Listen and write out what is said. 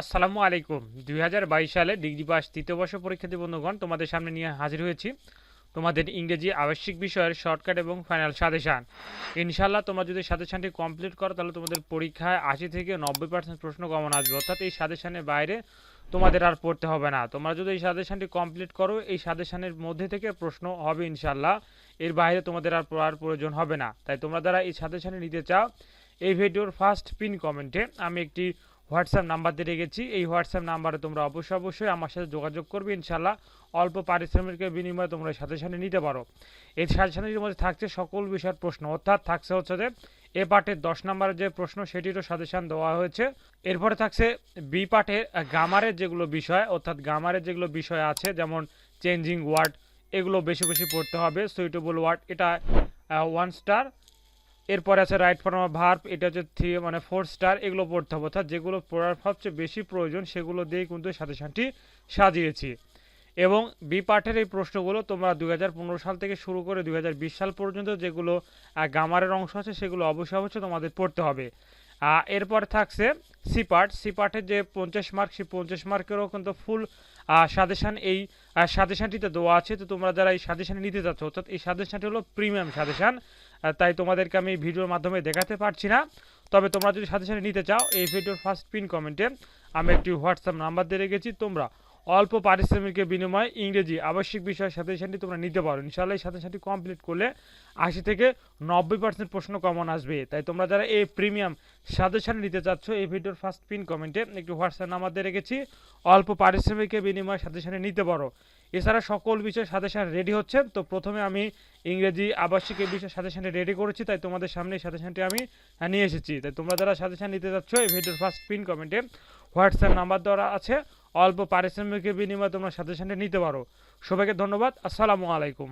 আসসালামু আলাইকুম। দুই হাজার বাইশ সালে ডিগ্রি পাস তৃতীয় বর্ষ পরীক্ষার্থী বন্ধুগণ, তোমাদের সামনে নিয়ে হাজির হয়েছি তোমাদের ইংরেজি আবশ্যিক বিষয়ের শর্টকাট এবং ফাইনাল সাজেশান। ইনশাল্লাহ তোমরা যদি সাজেশানটি কমপ্লিট করো, তাহলে তোমাদের পরীক্ষায় আশি থেকে নব্বই পার্সেন্ট প্রশ্ন কমন আসবে। অর্থাৎ এই সাজেশানের বাইরে তোমাদের আর পড়তে হবে না। তোমরা যদি এই সাজেশানটি কমপ্লিট করো, এই সাজেশানের মধ্যে থেকে প্রশ্ন হবে ইনশাল্লাহ এর বাইরে তোমাদের আর পড়ার প্রয়োজন হবে না। তাই তোমরা যারা এই সাজেশানটি নিতে চাও, এই ভিডিওর ফার্স্ট পিন কমেন্টে আমি একটি হোয়াটসঅ্যাপ নাম্বার দিয়ে রেখেছি। এই হোয়াটসঅ্যাপ নাম্বারে তোমরা অবশ্যই অবশ্যই আমার সাথে যোগাযোগ করবে ইনশাল্লাহ অল্প পারিশ্রমিকের বিনিময়ে তোমরা সাথে নিতে পারো। এই সাজেশনের মধ্যে থাকছে সকল বিষয়ের প্রশ্ন। অর্থাৎ থাকছে হচ্ছে যে, এ পার্টের দশ নম্বরের যে প্রশ্ন, সেটিরও সাজেশন দেওয়া হয়েছে। এরপরে থাকছে বি পার্টের গামারের যেগুলো বিষয়, অর্থাৎ গামারের যেগুলো বিষয় আছে, যেমন চেঞ্জিং ওয়ার্ড, এগুলো বেশি বেশি পড়তে হবে, সুইটেবল ওয়ার্ড, এটা ওয়ান স্টার এরপরে আছে রাইট ফর্ম অফ ভার্ব এটা হচ্ছে থ্রি মানে ফোর স্টার এগুলো পড়তে হবে। অর্থাৎ যেগুলো পড়ার সবচেয়ে বেশি প্রয়োজন, সেগুলো দিয়ে কিন্তু সাজেশনটি সাজিয়েছি। এবং বি পাঠের এই প্রশ্নগুলো তোমরা দু হাজার পনেরো সাল থেকে শুরু করে দুই হাজার বিশ সাল পর্যন্ত যেগুলো গামারের অংশ আছে, সেগুলো অবশ্যই অবশ্যই তোমাদের পড়তে হবে। এরপর থাকছে সি পার্ট সি পার্টের যে পঞ্চাশ মার্ক সেই পঞ্চাশ মার্কেরও কিন্তু ফুল সাজেশান এই সাজেশানটিতে দেওয়া আছে। তো তোমরা যারা এই সাজেশান নিতে যাচ্ছ অর্থাৎ এই সাজেশানটি হলো প্রিমিয়াম সাজেশান। তাই তোমাদেরকে আমি ভিডিওর মাধ্যমে দেখাতে পারছি না। তবে তোমরা যদি সাথে সাথে নিতে চাও, এই ভিডিওর ফার্স্ট পিন কমেন্টে আমি একটি হোয়াটসঅ্যাপ নাম্বার দিয়ে রেখেছি, তোমরা অল্প পারিশ্রমিকের বিনিময়ে ইংরেজি আবশ্যিক বিষয়ের সাজেশানটি তোমরা নিতে পারো। ইনশাল্লাহ এই সাজেশানটি কমপ্লিট করলে আশি থেকে নব্বই পার্সেন্ট প্রশ্ন কমন আসবে। তাই তোমরা যারা এই প্রিমিয়াম সাজেশান নিতে চাচ্ছ, এই ভিডিওর ফার্স্ট পিন কমেন্টে একটি হোয়াটসঅ্যাপ নাম্বার দিয়ে রেখেছি। অল্প পারিশ্রমিকের বিনিময়ে সাজেশানে নিতে পারো। এছাড়া সকল বিষয় সাজেশান রেডি হচ্ছে। তো প্রথমে আমি ইংরেজি আবাসিক এই বিষয়ে সাজেশানটি রেডি করেছি, তাই তোমাদের সামনে এই সাজেশানটি আমি নিয়ে এসেছি। তাই তোমরা যারা সাজেশান নিতে যাচ্ছ এই ভিডিওর ফার্স্ট পিন কমেন্টে হোয়াটসঅ্যাপ নাম্বার দেওয়া আছে। অল্প পারিশ্রমিকের বিনিময়ে তোমরা সাথে নিতে পারো। সবাইকে ধন্যবাদ। আসসালামু আলাইকুম।